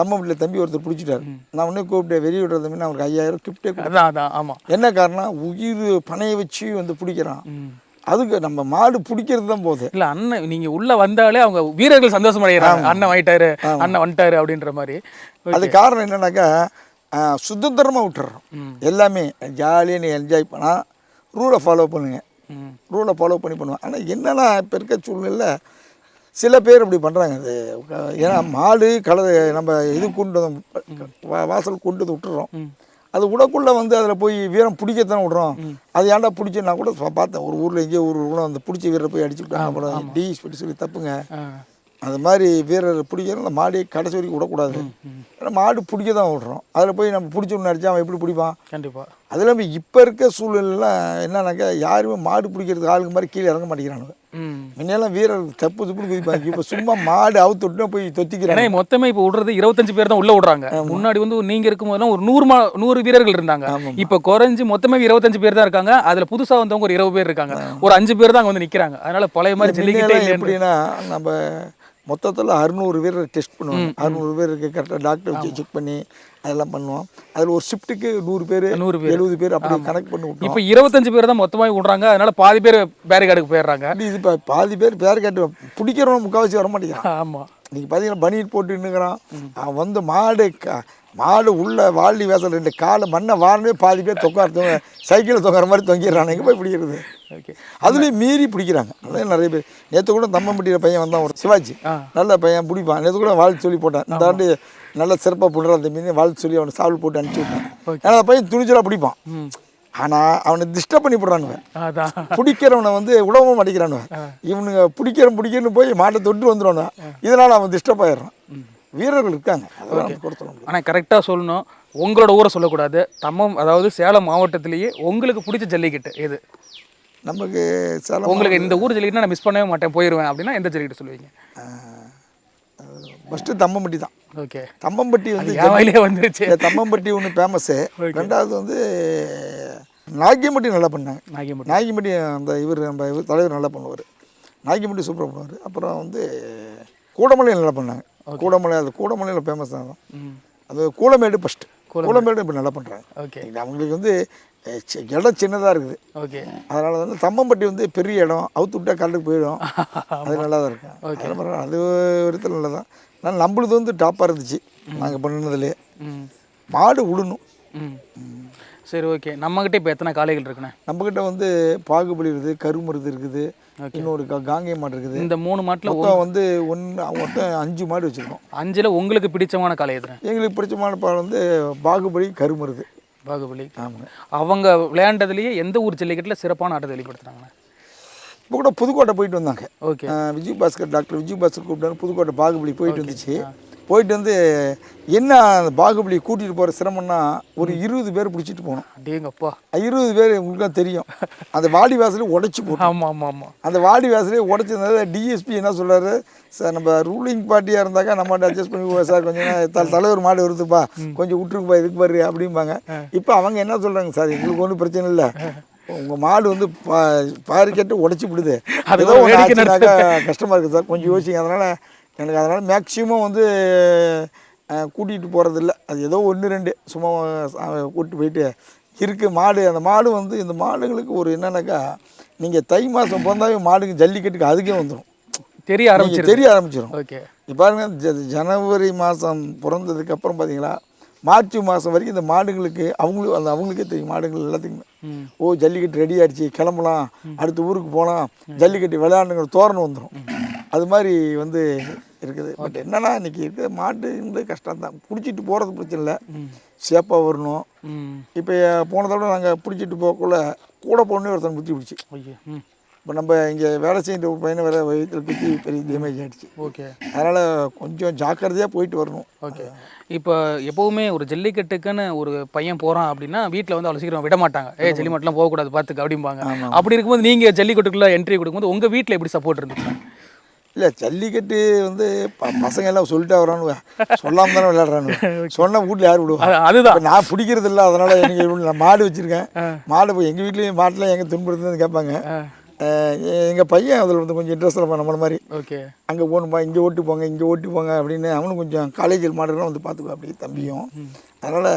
தம்ம வீட்டில் தம்பி ஒருத்தர் பிடிச்சிட்டாரு. நான் உடனே கூப்பிட்டு வெளியே விடுற தம்பி நான் அவருக்கு ஐயாயிரம் கிஃப்டே அதான் அதான் ஆமாம் என்ன காரணம் உயிர் பணைய வச்சு வந்து பிடிக்கிறான். அதுக்கு நம்ம மாடு பிடிக்கிறது தான் போகுது இல்ல அண்ணன் நீங்க உள்ள வந்தாலே அவங்க வீரர்கள் சந்தோஷம் அடைகிறாங்க அண்ணன் வாங்கிட்டாரு அண்ணன் வந்துட்டாரு அப்படின்ற மாதிரி. அது காரணம் என்னன்னாக்கா சுதந்திரமாக விட்டுறோம். எல்லாமே ஜாலியாக நீ என்ஜாய் பண்ணால் ரூலை ஃபாலோ பண்ணுங்க. ரூலை ஃபாலோ பண்ணி பண்ணுவேன் ஆனால் என்னன்னா இப்போ இருக்க சூழ்நிலையில் சில பேர் இப்படி பண்ணுறாங்க அது ஏன்னா மாடு கல நம்ம இது கொண்டு வா- வாசல் கொண்டு வந்து விட்டுறோம். அது விடக்குள்ள வந்து அதில் போய் வீரம் பிடிக்கத்தானே விடுறோம். அது ஏன்டா பிடிச்சி நான் கூட பார்த்தேன். ஒரு ஊரில் எங்கேயோ ஒரு கூட அந்த பிடிச்ச வீரரை போய் அடிச்சு விட்டாங்க. அப்புறம் டிஎஸ்பி சொல்லி தப்புங்க. அது மாதிரி வீரர் பிடிக்கிறது அந்த மாடு கடைசி வரைக்கும் விடக்கூடாது. ஏன்னா மாடு பிடிக்க தான் விடுறோம். அதில் போய் நம்ம பிடிச்ச ஒன்று அடிச்சா அவன் எப்படி பிடிப்பான்? கண்டிப்பா. அது இல்லாமல் இப்போ இருக்க சூழ்நிலைலாம் என்னன்னாக்கா யாருமே மாடு பிடிக்கிறதுக்கு ஆளுங்க மாதிரி கீழே இறங்க மாட்டேங்கிறானுங்க. முன்னெல்லாம் வீரர் தப்பு தப்பு குதிப்பாங்க இப்போ சும்மா மாடு அவுத்து விட்டுனா போய் தொத்திக்கிறாங்க. மொத்தமே இப்போ விடுறது இருபத்தஞ்சு பேர் தான் உள்ள விடுறாங்க. முன்னாடி வந்து நீங்க இருக்கும்போதெல்லாம் ஒரு நூறு மா நூறு வீரர்கள் இருந்தாங்க. இப்போ குறைஞ்சு மொத்தமே இருபத்தஞ்சு பேர் தான் இருக்காங்க. அதுல புதுசா வந்தவங்க ஒரு இருபது பேர் இருக்காங்க. ஒரு அஞ்சு பேர் தான் அங்க வந்து நிக்கிறாங்க. அதனால பழைய மாதிரி எப்படின்னா நம்ம மொத்தத்தில் அறுநூறு பேர் டெஸ்ட் பண்ணுவாங்க. அறுநூறு பேருக்கு கரெக்டாக டாக்டர் வச்சு செக் பண்ணி அதெல்லாம் பண்ணுவோம். அதில் ஒரு ஷிஃப்ட்டுக்கு நூறு பேர் நூறு பேர். எழுபது பேர் அப்படி கனெக்ட் பண்ணி விட்டோம் இப்போ இருபத்தஞ்சு பேர் தான் மொத்தமாக விடுறாங்க. அதனால பாதி பேர் பேரிகார்டுக்கு போயிடுறாங்க. இது இப்போ பாதி பேர் பேர் கேட்டு பிடிக்கிறவன் முக்கால்வாசி வர மாட்டேங்கிறான். ஆமா. நீங்கள் பார்த்தீங்கன்னா பனியன் போட்டு நின்றுக்கிறான் அவன் வந்து மாடு மாடு உள்ள வாள்ளி வேசல் ரெண்டு காலை மண்ணை வாரவே பாதி பேர் தொக்கார சைக்கிளில் தொங்குற மாதிரி தொங்கிடுறான். எங்கே போய் பிடிக்கிறது? ஓகே அதுலேயும் மீறி பிடிக்கிறாங்க. அதுலேயும் நிறைய பேர். நேற்று கூட தம்மம்பட்டியில் பையன் வந்தான் ஒரு சிவாஜி. நல்ல பையன் பிடிப்பான். நேற்று கூட வாழ்த்து சொல்லி போட்டான். இந்த ஆண்டு நல்ல சிறப்பாக பிடுற அந்த மீன். வாழ்த்து சொல்லி அவனை சால்வ் போட்டு அனுப்பிச்சி விட்டான். ஏன்னா அந்த பையன் துணிச்சலாக பிடிப்பான். ஆனால் அவனை டிஸ்டர்ப் பண்ணி போடுறானுங்க அதான். பிடிக்கிறவனை வந்து விடவும் மாட்டேங்கிறானுங்க இவனுங்க பிடிக்கிறவன் பிடிக்கிறன்னு போய் மாட்டை தொட்டு வந்துடுவானுங்க இதனால் அவன் டிஸ்டர்ப் ஆயிடுறான். வீரர்கள் இருக்காங்க. ஆனால் கரெக்டாக சொல்லணும். உங்களோட ஊரை சொல்லக்கூடாது. தம்மம் அதாவது சேலம் மாவட்டத்திலேயே உங்களுக்கு பிடிச்ச ஜல்லிக்கட்டு எது? நமக்கு சேலம் உங்களுக்கு இந்த ஊர் ஜல்லிக்கட்டு நான் மிஸ் பண்ணவே மாட்டேன் போயிடுவேன் அப்படின்னா எந்த ஜல்லிக்கட்டு சொல்லுவீங்க? ஃபஸ்ட்டு தம்மம்பட்டி தான். ஓகே. தம்மம்பட்டி வந்து வயலே வந்துருச்சு. இந்த தம்மம்பட்டி ஒன்று ஃபேமஸ்ஸு ரெண்டாவது வந்து நாகியம்பட்டி நல்லா பண்ணாங்க. நாகியம்பட்டி. நாகியம்பட்டி அந்த இவர் நம்ம இவர் தலைவர் நல்லா பண்ணுவார். நாகியம்பட்டி சூப்பராக பண்ணுவார். அப்புறம் வந்து கூடமலை நல்லா பண்ணாங்க. கூடமலை அது கூடமலையில் ஃபேமஸ் தான் அது கூடமேடு ஃபஸ்ட்டு கூடமேடு. இப்போ நல்லா பண்ணுறாங்க ஓகே. அவங்களுக்கு வந்து இடம் சின்னதாக இருக்குது. ஓகே. அதனால வந்து தம்மம்பட்டி வந்து பெரிய இடம். அவுத்து விட்டா கரண்ட்டுக்கு போயிடும். அது நல்லா தான் இருக்கும். அது ஒரு இடத்துல நல்லா தான். நான் நம்மளுது வந்து டாப்பாக இருந்துச்சு. நாங்கள் பண்ணினதுலேயே மாடு விடணும் சரி ஓகே. நம்மக்கிட்ட இப்போ எத்தனை காளைகள் இருக்குண்ணே? நம்மக்கிட்ட வந்து பாகுபலி இருக்குது கருமருது இருக்குது இன்னொரு கா- காங்கேய மாடு இருக்குது. இந்த மூணு மாட்டில் மொத்தம் வந்து ஒன்று மொத்தம் அஞ்சு மாடு வச்சுருக்கோம். அஞ்சில் உங்களுக்கு பிடிச்சமான காளை எதுண்ணே? எங்களுக்கு பிடிச்சமான பால் வந்து பாகுபலி கருமருது பாகுபலி. ஆமாங்க அவங்க விளையாண்டதுலேயே எந்த ஊர் ஜல்லிக்கட்டில் சிறப்பான ஆட்டத்தை வெளிப்படுத்துறாங்கண்ணே இப்போ கூட புதுக்கோட்டை போயிட்டு வந்தாங்க. ஓகே. விஜய் பாஸ்கர் டாக்டர் விஜய் பாஸ்கர் கூப்பிட்டாரு புதுக்கோட்டை பாகுபலி போயிட்டு வந்துச்சு. போயிட்டு வந்து என்ன அந்த பாகுபலி கூட்டிகிட்டு போகிற சிரமம்னா ஒரு இருபது பேர் பிடிச்சிட்டு போகணும். அடேங்கப்பா. இருபது பேர் உங்களுக்கு தான் தெரியும். அந்த வாடி வாசலே உடைச்சி போட்டோம் ஆமாம் ஆமாம் ஆமாம் அந்த வாடி வாசலே உடைச்சிருந்தது டிஎஸ்பி என்ன சொல்றாரு? சார் நம்ம ரூலிங் பார்ட்டியாக இருந்தாக்கா நம்ம அட்ஜஸ்ட் பண்ணி சார் கொஞ்சம் தலைவர் மாடு வருதுப்பா. கொஞ்சம் விட்டுருக்குப்பா இதுக்கு பாரு அப்படிம்பாங்க. இப்போ அவங்க என்ன சொல்கிறாங்க சார்? எங்களுக்கு ஒன்றும் பிரச்சனை இல்லை. உங்கள் மாடு வந்து பா பாரிக்கட்டு உடைச்சி விடுது. அது ஏதோ ஒரு ஒன்று வேடிக்கை ஆச்சுனாக்கா கஷ்டமாக இருக்குது சார். கொஞ்சம் யோசிங்க. அதனால் எனக்கு அதனால் மேக்ஸிமம் வந்து கூட்டிகிட்டு போகிறதில்ல அது ஏதோ ஒன்று ரெண்டு. சும்மா கூட்டிட்டு போயிட்டு இருக்குது மாடு. அந்த மாடு வந்து இந்த மாடுகளுக்கு ஒரு என்னன்னாக்கா நீங்கள் தை மாதம் பிறந்தாவே மாடுங்க ஜல்லிக்கட்டுக்கு அதுக்கே வந்துடும் தெரிய ஆரம்பிச்சிருது. தெரிய ஆரம்பிச்சிடும் ஓகே. இப்போ பாருங்க ஜனவரி மாதம் பிறந்ததுக்கு அப்புறம் பார்த்தீங்களா மார்ச் மாதம் வரைக்கும் இந்த மாடுங்களுக்கு அவங்களுக்கு அந்த அவங்களுக்கே தெரியும் மாடுகள் எல்லாத்துக்குமே. ஓ ஜல்லிக்கட்டு ரெடி ஆயிடுச்சு கிளம்பலாம் அடுத்த ஊருக்கு போகலாம் ஜல்லிக்கட்டு விளையாண்டுங்கிற தோரணம் வந்துடும் அது மாதிரி வந்து இருக்குது. பட் என்னன்னா இன்னைக்கு இருக்கிற மாட்டுன்றது கஷ்டம் தான் பிடிச்சிட்டு போகிறது பிரச்சனை இல்லை. சேஃபாக வரணும். இப்போ போன தடவை நாங்கள் பிடிச்சிட்டு போகக்குள்ள கூட போகணுன்னே ஒருத்தன் புத்தி பிடிச்சி. இப்போ நம்ம இங்கே வேலை செய்கிற ஒரு பையனை வேறு வயிற்றில் குத்தி பெரிய டேமேஜ் ஆகிடுச்சு ஓகே. அதனால் கொஞ்சம் ஜாக்கிரதையாக போயிட்டு வரணும். ஓகே. இப்போ எப்போவுமே ஒரு ஜல்லிக்கட்டுக்குன்னு ஒரு பையன் போகிறான் அப்படின்னா வீட்டில் வந்து அவ்வளோ சீக்கிரம் விட மாட்டாங்க. ஏ ஜல்லிமட்டெலாம் போகக்கூடாது பார்த்துக்க அப்படிம்பாங்க. அப்படி இருக்கும்போது நீங்கள் ஜல்லிக்கட்டுக்குள்ளே என்ட்ரி கொடுக்கும்போது உங்கள் வீட்டில் எப்படி சப்போர்ட் இருந்துச்சு? இல்லை ஜல்லிக்கட்டு வந்து ப பசங்க எல்லாம் சொல்லிட்டு வரானுவ சொல்லாமல் தானே விளையாடுறானுவ சொன்னால் வீட்டில் யார் விடுவா? அது- அதுதான். நான் பிடிக்கிறது இல்லை அதனால் எனக்கு நான் மாடு வச்சுருக்கேன். மாடு போய் எங்கள் வீட்லேயும் மாட்டில் எங்கே துன்புறுத்துன்னு கேட்பாங்க. எங்கள் பையன் அதில் வந்து கொஞ்சம் இன்ட்ரெஸ்ட் இருப்பான் நம்மள மாதிரி. ஓகே. அங்கே போகணும்பா இங்கே ஓட்டி போங்க இங்கே ஓட்டி போங்க அப்படின்னு அவனும் கொஞ்சம் காலேஜில் மாடுலாம் வந்து பார்த்துக்குவா அப்படி தம்பியும். அதனால்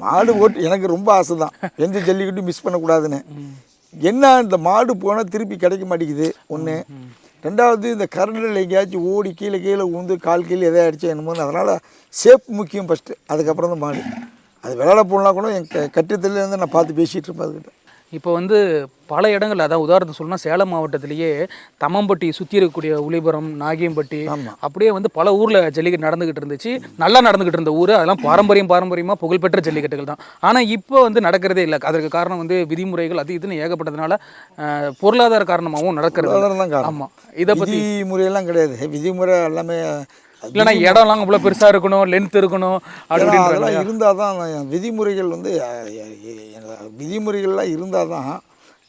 மாடு ஓட்டி எனக்கு ரொம்ப ஆசை தான் எந்த ஜல்லிக்கட்டும் மிஸ் பண்ணக்கூடாதுன்னு. என்ன இந்த மாடு போனால் திருப்பி கிடைக்க மாட்டேங்குது ஒன்று ரெண்டாவது இந்த கரண்டில் எங்கேயாச்சும் ஓடி கீழே கீழே உந்து கால் கீழே எதாவது அடிச்சா என்னமோ அதனால் சேஃப் முக்கியம் ஃபஸ்ட்டு அதுக்கப்புறம் தான் மாடு. அது விளையாட போனால் கூட என் க கட்டிடத்துலேருந்து நான் பார்த்து பேசிகிட்டு இருப்பேன் அதுக்கிட்ட. இப்போ வந்து பல இடங்கள் அதாவது உதாரணத்துக்கு சொல்லணும்னா சேலம் மாவட்டத்திலேயே தம்மம்பட்டி சுற்றி இருக்கக்கூடிய உளிபுரம் நாகியம்பட்டி. அப்படியே வந்து பல ஊரில் ஜல்லிக்கட்டு நடந்துகிட்டு இருந்துச்சு. நல்லா நடந்துகிட்டு இருந்த ஊர் அதெல்லாம் பாரம்பரியம் பாரம்பரியமாக புகழ்பெற்ற ஜல்லிக்கட்டுகள் தான். ஆனால் இப்போ வந்து நடக்கிறதே இல்லை. அதற்கு காரணம் வந்து விதிமுறைகள் அது இதுன்னு ஏகப்பட்டதுனால பொருளாதார காரணமாகவும் நடக்கிறது. ஆமாம் இதை பற்றி விதிமுறையெல்லாம் கிடையாது. விதிமுறை எல்லாமே இல்லைன்னா இடம்லாம் அவ்வளோ பெருசாக இருக்கணும் லென்த் இருக்கணும் அதெல்லாம் இருந்தால் தான் விதிமுறைகள் வந்து விதிமுறைகள்லாம் இருந்தால் தான்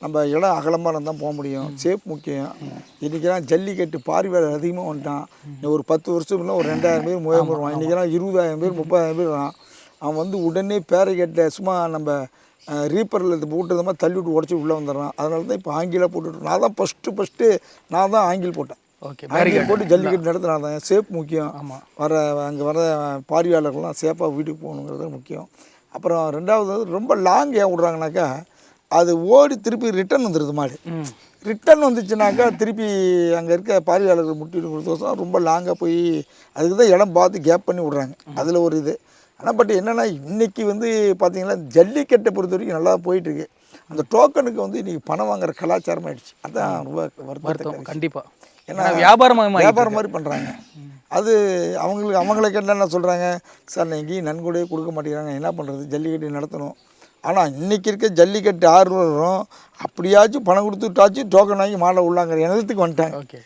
நம்ம இடம் அகலமாக இருந்தால் போக முடியும். சேஃப் முக்கியம். இன்றைக்கெல்லாம் ஜல்லிக்கட்டு பார்வையாளர் அதிகமாக வந்துட்டான். ஒரு பத்து வருஷம் இல்லை ஒரு ரெண்டாயிரம் பேர் மூவாயிரம் பேர் வருவான் இன்றைக்கெல்லாம் இருபதாயிரம் பேர் முப்பதாயிரம் பேர் வரான் அவன் வந்து உடனே பேரை கேட்ட சும்மா நம்ம ரீப்பரில் இது மாதிரி தள்ளி விட்டு உடச்சி உள்ளே வந்துடுறான். அதனால தான் இப்போ ஆங்கில போட்டுட்டு நான் தான் ஃபஸ்ட்டு ஃபஸ்ட்டு நான் தான் ஆங்கில் போட்டேன். ஓகே ஆங்கில் போட்டு ஜல்லிக்கட்டு நடத்தினா தான். சேஃப் முக்கியம். ஆமாம் வர அங்கே வர பார்வையாளர்கள்லாம் சேஃபாக வீட்டுக்கு போகணுங்கிறது முக்கியம். அப்புறம் ரெண்டாவது வந்து ரொம்ப லாங் ஏன் விட்றாங்கனாக்கா அது ஓடி திருப்பி ரிட்டர்ன் வந்துடுது மாடு. ம். ரிட்டர்ன் வந்துச்சுனாக்கா திருப்பி அங்கே இருக்க பார்வையாளர்கள் முட்டிட்டு கொடுத்தோசம் ரொம்ப லாங்காக போய் அதுக்கு தான் இடம் பார்த்து கேப் பண்ணி விட்றாங்க. அதில் ஒரு இது. ஆனால் பட் என்னென்னா இன்னைக்கு வந்து பார்த்தீங்கன்னா ஜல்லிக்கட்டை பொறுத்த வரைக்கும் நல்லா போயிட்டுருக்கு அந்த டோக்கனுக்கு வந்து இன்றைக்கி பணம் வாங்குற கலாச்சாரம் ஆயிடுச்சு அதான் ரொம்ப வருத்தம். கண்டிப்பாக ஏன்னா வியாபாரமாக வியாபாரம் மாதிரி பண்ணுறாங்க அது அவங்களுக்கு அவங்கள கேட்டால் என்ன சொல்கிறாங்க சார் நான் எங்கேயும் நன்கொடையே கொடுக்க மாட்டேங்கிறாங்க. என்ன பண்ணுறது ஜல்லிக்கட்டு நடத்தணும். ஆனால் இன்றைக்கி இருக்க ஜல்லிக்கட்டு ஆர்வலரும் அப்படியாச்சும் பணம் கொடுத்துட்டாச்சும் டோக்கன் வாங்கி மாடை உள்ளாங்கிற இனத்துக்கு வந்துட்டாங்க. ஓகே.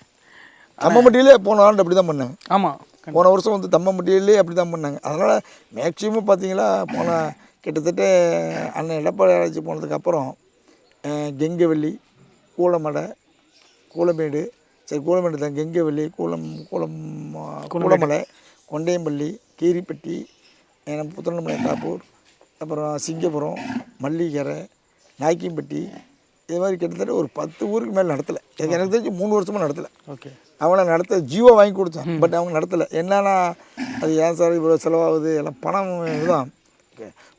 தம்மம்பட்டியிலே போன ஆண்டு அப்படி தான் பண்ணாங்க ஆமாம் போன வருஷம் வந்து தம்மம்பட்டியிலே அப்படி தான் பண்ணாங்க. அதனால் மேக்ஸிமம் பார்த்தீங்களா போன கிட்டத்தட்ட அண்ணன் எடப்பாடி ஆராய்ச்சி போனதுக்கப்புறம் கெங்கவெள்ளி கூலமடை கூலமேடு சரி கூலமேடு தான். கெங்கவெள்ளி கூலம் கூலம் கூலமலை கொண்டையம்பள்ளி கீரிப்பட்டி புத்தனமலை தாப்பூர் அப்புறம் சிங்கப்புரம் மல்லிகரை நாய்க்கிம்பட்டி இது மாதிரி கிட்டத்தட்ட ஒரு பத்து ஊருக்கு மேலே நடத்தலை. எனக்கு தெரிஞ்சு மூணு வருஷமாக நடத்தலை. ஓகே. அவங்கள நடத்த ஜியோ வாங்கி கொடுத்தேன். பட் அவங்க நடத்தலை. என்னன்னா அது ஏன் சார் இவ்வளோ செலவாகுது? எல்லாம் பணம் இதுதான்.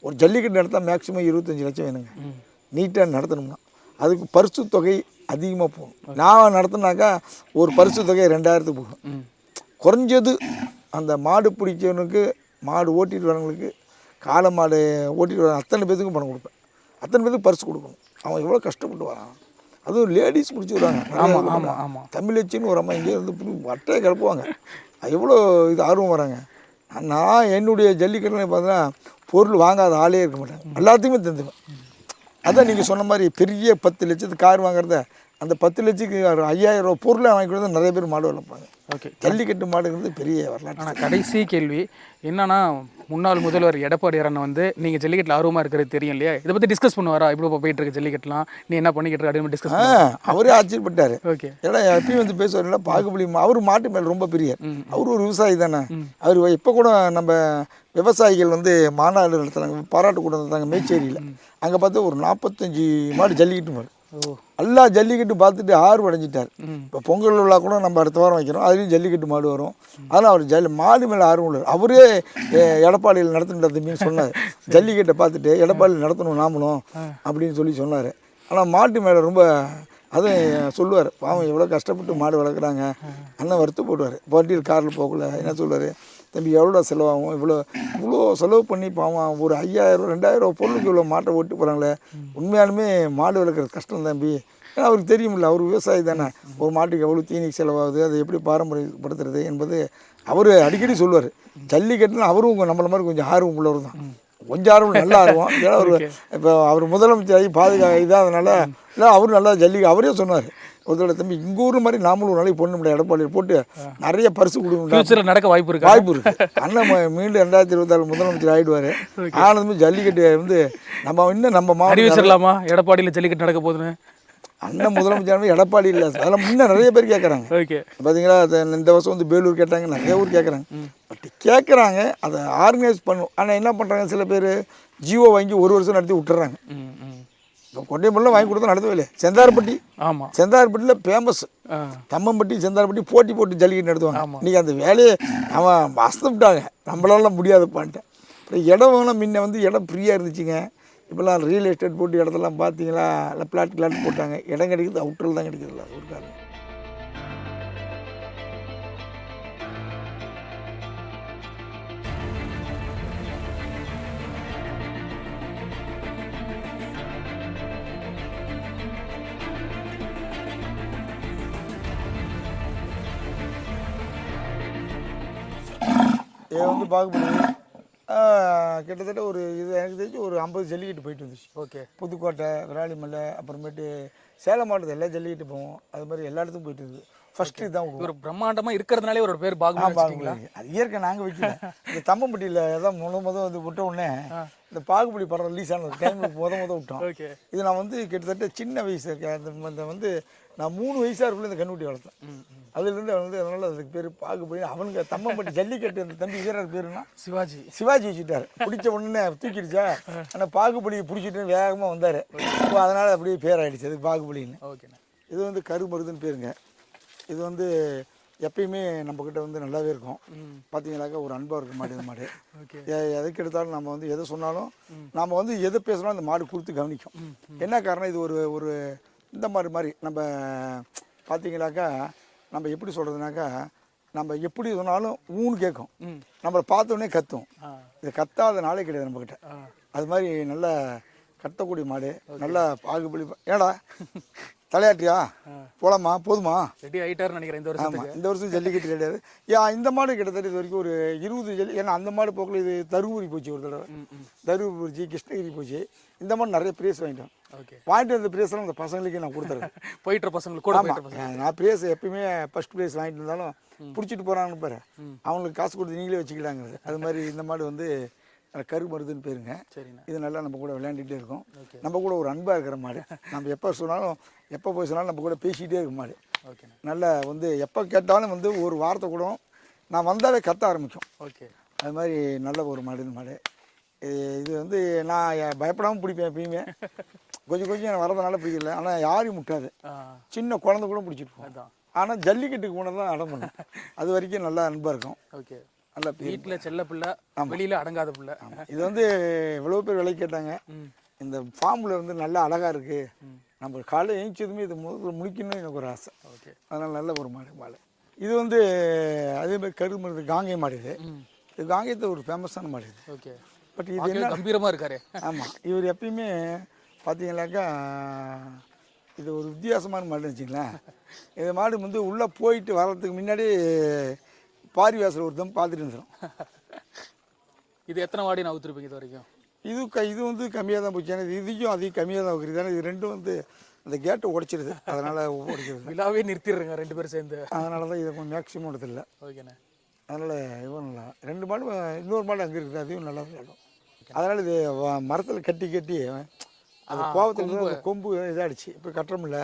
ஒரு ஜல்லிக்கட்டு நடத்தா மேக்ஸிமம் இருபத்தஞ்சி லட்சம் வேணுங்க. நீட்டாக நடத்தணும்னா. அதுக்கு பரிசு தொகை அதிகமாக போகும். நான் நடத்தினாக்கா ஒரு பரிசு தொகை ரெண்டாயிரத்துக்கு போகும். குறைஞ்சது அந்த மாடு பிடிச்சவனுக்கு மாடு ஓட்டிட்டு வரவங்களுக்கு காளை மாடு ஓட்டிட்டு வர அத்தனை பேத்துக்கும் பணம் கொடுப்பேன். அத்தனை பேத்துக்கு பரிசு கொடுக்கணும். அவன் எவ்வளோ கஷ்டப்பட்டு வரான். அதுவும் லேடிஸ் பிடிச்சி வராங்க நிறைய ஆமா, இது ஆமா, பண்றாங்க. ஆமா. தமிழச்சின்னு ஒரு அம்மா இங்கே இருந்து வட்டையை கிளப்புவாங்க. எவ்வளோ இது ஆர்வம் வராங்க. நான் என்னுடைய ஜல்லிக்கட்டுன்னு பார்த்தீங்கன்னா பொருள் வாங்காத ஆளே இருக்க மாட்டாங்க. எல்லாத்தையுமே தந்துடுவேன் அதான் நீங்கள் சொன்ன மாதிரி பெரிய பத்து லட்சத்துக்கு கார் வாங்குறத அந்த பத்து லட்சத்துக்கு ஒரு ஐயாயிரம் ரூபா பொருளை வாங்கி கொடுத்தா நிறைய பேர் மாடு வளர்ப்பாங்க. ஓகே. ஜல்லிக்கட்டு மாடுங்கிறது பெரிய வரலாற்று ஆனால் கடைசி கேள்வி என்னன்னா முன்னாள் முதல்வர் எடப்பாடி அண்ணன் வந்து நீங்கள் ஜல்லிக்கட்டில் ஆர்வமாக இருக்கிறது தெரியும் இல்லையா? இதை பற்றி டிஸ்கஸ் பண்ணுவாரா? இப்படி இப்போ போயிட்டு இருக்கு ஜல்லிக்கட்டுலாம். நீ என்ன பண்ணிக்கிட்டு இருக்க அப்படின்னு டிஸ்கஸ் ஆ அவரே ஆச்சரியப்பட்டார். ஓகே. ஏன்னா எப்பயும் வந்து பேசுவார்ல பாகுபலி அவர் மாட்டு மேல் ரொம்ப பிரிய அவர் ஒரு விவசாயி தானே. அவர் இப்போ கூட நம்ம விவசாயிகள் வந்து மாநாடு நடத்துனாங்க பாராட்டு கூட நடத்தாங்க மேச்சேரியில். அங்கே பார்த்தா ஒரு நாற்பத்தஞ்சு மாடு ஜல்லிக்கட்டு மாடு ஓ. எல்லா ஜல்லிக்கட்டு பார்த்துட்டு ஆர்வம் அடைஞ்சிட்டார். இப்போ பொங்கல் விழா கூட நம்ம அடுத்த வாரம் வைக்கிறோம். அதுலேயும் ஜல்லிக்கட்டு மாடு வரும். ஆனால் அவர் ஜல்லி மாடு மேலே ஆர்வம் உள்ளார் அவரே எடப்பாடியில் தம்பின்னு சொன்னார். ஜல்லிக்கட்டை பார்த்துட்டு எடப்பாடியில் நடத்தணும் நாமளும் அப்படின்னு சொல்லி சொன்னார். ஆனால் மாட்டு மேலே ரொம்ப அதுவும் சொல்லுவார். பாவம் எவ்வளோ கஷ்டப்பட்டு மாடு வளர்க்குறாங்க. அண்ணன் வருத்து போடுவார் வண்டியில் காரில் போகல என்ன சொல்லுவார்? தம்பி எவ்வளோ செலவாகும் இவ்வளோ இவ்வளோ செலவு பண்ணி பாவம் ஒரு ஐயாயிரம் ரெண்டாயிரம் பொருளுக்கு இவ்வளோ மாட்டை ஓட்டி போகிறாங்களே உண்மையாலுமே மாடு வளர்க்குறது கஷ்டம் தம்பி. ஏன்னா அவருக்கு தெரியுமில்ல அவர் விவசாயி தானே. ஒரு மாட்டுக்கு எவ்வளோ தீனி செலவாகுது அதை எப்படி பாரம்பரியப்படுத்துறது என்பது அவர் அடிக்கடி சொல்லுவார். ஜல்லிக்கட்டுன்னு அவரும் நம்மள மாதிரி கொஞ்சம் ஆர்வம் உள்ளவர் தான். கொஞ்சம் ஆர்வம் நல்ல ஆர்வம். ஏன்னா அவர் இப்போ அவர் முதலமைச்சர் ஆகி பாதுகா இதாதனால இல்லை அவரும் நல்லா ஜல்லி அவரே சொன்னார். ஒரு தடவை தம்பி இங்கே ஊர் மாதிரி நாமளும் ஒரு நாளைக்கு பொண்ணு முடியாது எடப்பாடியில் போட்டு நிறைய பரிசு கொடுக்கணும் நடக்க வாய்ப்பு இருக்கா? வாய்ப்பு இருக்கு. அண்ணன் மீண்டும் ரெண்டாயிரத்தி இருபத்தாறு முதலமைச்சர் ஆயிடுவாரு. ஆனதுமே ஜல்லிக்கட்டு வந்து நம்ம இன்னும் நம்ம மாவட்டம் அறிவிச்சிடலாமா எடப்பாடியில் ஜல்லிக்கட்டு நடக்க போகுதுன்னு? அண்ணன் முதலமைச்சர் எடப்பாடி இல்லை. அதெல்லாம் இன்னும் நிறைய பேர் கேட்குறாங்க ஓகே பார்த்தீங்களா இந்த வருஷம் வந்து வேலூர் கேட்டாங்க நிறைய ஊர் கேட்குறாங்க பட் கேட்குறாங்க அதை ஆர்கனைஸ் பண்ணும் ஆனால் என்ன பண்ணுறாங்க சில பேர்? ஜியோ வாங்கி ஒரு வருஷம் நடத்தி விட்டுறாங்க. ம் ம் இப்போ கொண்டையம்பள்ளியில் வாங்கி கொடுத்தா நடத்தவே இல்லை செந்தார்பட்டி. ஆமாம் செந்தார்பட்டியில் ஃபேமஸ் தம்மம்பட்டி செந்தார்பட்டி போட்டி போட்டு ஜல்லிக்கட்டு நடத்துவாங்க. இன்றைக்கி அந்த வேலையை அவன் அசத்துட்டாங்க நம்மளால முடியாதுப்பான்ட்டு. அப்புறம் இடம் வேணும் முன்ன வந்து இடம் ஃப்ரீயாக இருந்துச்சுங்க. இப்போல்லாம் ரியல் எஸ்டேட் போட்டு இடத்தெல்லாம் பார்த்தீங்களா? இல்லை பிளாட் பிளாட் போட்டாங்க. இடம் கிடைக்குது அவுட்டரில் தான் கிடைக்குதுல்ல ஒரு காரணம். வந்து பார்க்கப்படுது கிட்டத்தட்ட ஒரு இது எனக்கு தெரிஞ்சு ஒரு ஐம்பது ஜல்லிக்கட்டு போயிட்டு வந்துச்சு ஓகே. புதுக்கோட்டை விராலிமலை அப்புறமேட்டு சேலம் மாவட்டத்தில் எல்லா ஜல்லிக்கட்டு போவோம். அது மாதிரி எல்லா இடத்துக்கும் போயிட்டு இருக்குது ஃபஸ்ட்டு தான் விடுவோம் இவர் பிரம்மாண்டமா இருக்கிறதுனாலே ஒரு பேர் பாகுபலி வச்சுட்டீங்களா பாகுபலி அது இயற்கை நாங்கள் வைக்கல. இந்த தம்பம்பட்டியில் தான் முத முத வந்து விட்ட உடனே இந்த பாகுபலி படம் ரிலீஸ் ஆன ஒரு டைமுக்கு முத முத விட்டோம். இது நான் வந்து கிட்டத்தட்ட சின்ன வயசு அந்த வந்து நான் மூணு வயசாக இருக்குள்ள இந்த கண்ணுக்குட்டி வளர்த்தேன். அதுலேருந்து அவன் வந்து அதனால அதுக்கு பேர் பாகுபலி அவனுக்கு தம்பம்பட்டி ஜல்லிக்கட்டு அந்த தம்பி வீரர் பேருனா சிவாஜி. சிவாஜி வச்சுட்டாரு. பிடிச்ச உடனே தூக்கிடுச்சா? ஆனால் பாகுபலியை பிடிச்சிட்டு வேகமாக வந்தார். இப்போ அதனால் அப்படியே பேர் ஆயிடுச்சு அது பாகுபலின்னு ஓகேண்ணே இது வந்து கருமருதுன்னு பேருங்க. இது வந்து எப்பயுமே நம்மக்கிட்ட வந்து நல்லாவே இருக்கும். பார்த்தீங்கன்னாக்கா ஒரு அன்பாக இருக்கும் மாடு இந்த மாடு. எதுக்கு எடுத்தாலும் நம்ம வந்து எதை சொன்னாலும் நாம் வந்து எதை பேசினாலும் அந்த மாடு கொடுத்து கவனிக்கும். என்ன காரணம்? இது ஒரு ஒரு இந்த மாதிரி மாதிரி நம்ம பார்த்தீங்கன்னாக்கா நம்ம எப்படி சொல்கிறதுனாக்கா நம்ம எப்படி சொன்னாலும் ஊன்னு கேட்கும். நம்மளை பார்த்தோன்னே கத்தும். இது கத்தாத நாளே கிடையாது நம்மக்கிட்ட அது மாதிரி நல்ல கத்தக்கூடிய மாடு நல்லா பாகுபலி ஏடா தலையாட்டியா? போலாமா? போதுமா? ரெடி ஆயிட்டாருன்னு நினைக்கிறேன் இந்த ஆமாம் இந்த வருஷம் ஜல்லிக்கட்டு கிடையாது. ஏன் இந்த மாடு கிட்டத்தட்ட இது வரைக்கும் ஒரு இருபது ஜல்லி ஏன்னா அந்த மாடு போக்கில் இது தருமபுரி போச்சு ஒரு தடவை. தருமபுரி கிருஷ்ணகிரி போச்சு. இந்த மாதிரி நிறைய ப்ரைஸ் வாங்கிட்டோம். வாங்கிட்டு வந்த ப்ரைஸ்லாம் அந்த பசங்களுக்கே நான் கொடுத்துறேன். போயிட்டு பசங்களுக்கு கூட நான் ப்ரைஸ் எப்பயுமே ஃபர்ஸ்ட் ப்ரைஸ் வாங்கிட்டு இருந்தாலும் பிடிச்சிட்டு போகிறாங்கன்னு பாரு. அவங்களுக்கு காசு கொடுத்து நீங்களே வச்சுக்கலாங்கிறது. அது மாதிரி இந்த மாடு வந்து கரு மருதுன்னு பேருங்க. இது நல்லா நம்ம கூட விளையாண்டுட்டே இருக்கும். நம்ம கூட ஒரு அன்பாக இருக்கிற மாடு. நம்ம எப்போ சொன்னாலும் எப்போ போய் சொன்னாலும் நம்ம கூட பேசிக்கிட்டே இருக்கும் மாடு. நல்லா வந்து எப்போ கேட்டாலும் வந்து ஒரு வார்த்தை கூட நான் வந்தாலே கத்த ஆரம்பிக்கும். ஓகே அது மாதிரி நல்ல ஒரு மாடு இந்த மாடு. இது- இது வந்து நான் எ- பயப்படாம பிடிப்பேன் எப்பயுமே. கொஞ்சம் கொஞ்சம் எனக்கு வரதுனால பிடிக்கல. ஆனால் யாரையும் முட்டாது. சின்ன குழந்தை கூட அதான். ஆனால் ஜல்லிக்கட்டுக்கு போனால் தான் அடம் பண்ணும் அது வரைக்கும் நல்லா அன்பாக இருக்கும். ஓகே. நல்லா வீட்டில் செல்ல பிள்ளை வெளியில அடங்காத பிள்ளை. இது வந்து எவ்வளோ பேர் விலை கேட்டாங்க. இந்த ஃபார்மில் வந்து நல்லா அழகாக இருக்குது நம்ம காலையில் எழுந்ததுமே இது முதல்ல முடிக்கணும்னு எனக்கு ஒரு ஆசை. ஓகே. அதனால் நல்ல ஒரு மாடு மாடு. இது வந்து அதே மாதிரி கருது மருது காங்கேய மாடு இது. இது காங்கேயத்தை ஒரு ஃபேமஸான மாடு இது. ஓகே. பட் இது என்ன கம்பீரமா இருக்காரு. ஆமாம் இவர் எப்பயுமே பார்த்தீங்கன்னாக்கா இது ஒரு வித்தியாசமான மாடுன்னு வச்சுங்களேன் இந்த மாடு வந்து உள்ளே போயிட்டு வர்றதுக்கு முன்னாடி பாரி வாசல் ஒரு தம் பார்த்துட்டு இருந்துடும் இது எத்தனை வாடி நான் ஊத்துருப்பீங்க இது வரைக்கும்? இது க இது வந்து கம்மியாக தான் போச்சு. ஏன்னா இதுக்கும் அதிகம் கம்மியாக தான் வைக்கிறது ஏன்னா இது ரெண்டும் வந்து அந்த கேட்டை உடைச்சிருது. அதனால் உடைக்கிறது. விழாவே நிறுத்திடுறேங்க ரெண்டு பேரும் சேர்ந்து. அதனால தான் இதை கொஞ்சம் மேக்ஸிமம் எடுத்துல ஓகேண்ணே. அதனால் இவன் நல்லா ரெண்டு மாடு இன்னொரு மாடு அங்கே இருக்குது. அதையும் நல்லா விளையாடும் அதனால் இது மரத்தில் கட்டி கட்டி அது கோபத்தில் இருந்து அந்த கொம்பு இதாகிடுச்சு இப்போ கட்டுறோம்ல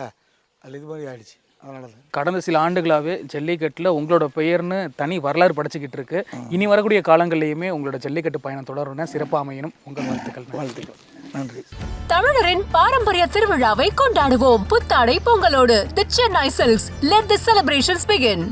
அதில் இது மாதிரி அதனால தான். கடந்த சில ஆண்டுகளாகவே ஜல்லிக்கட்டில் உங்களோட பெயர்னு தனி வரலாறு படைச்சிக்கிட்டு இருக்கு. இனி வரக்கூடிய காலங்கள்லையுமே உங்களோட ஜல்லிக்கட்டு பயணம் தொடரும்னா சிறப்பாக அமையணும் உங்கள் வாழ்த்துக்கள். வாழ்த்துக்கள். நன்றி. தமிழரின் பாரம்பரிய திருவிழாவை கொண்டாடுவோம். புத்தாடை பொங்கலோடு. The Chennai Silks let the celebrations begin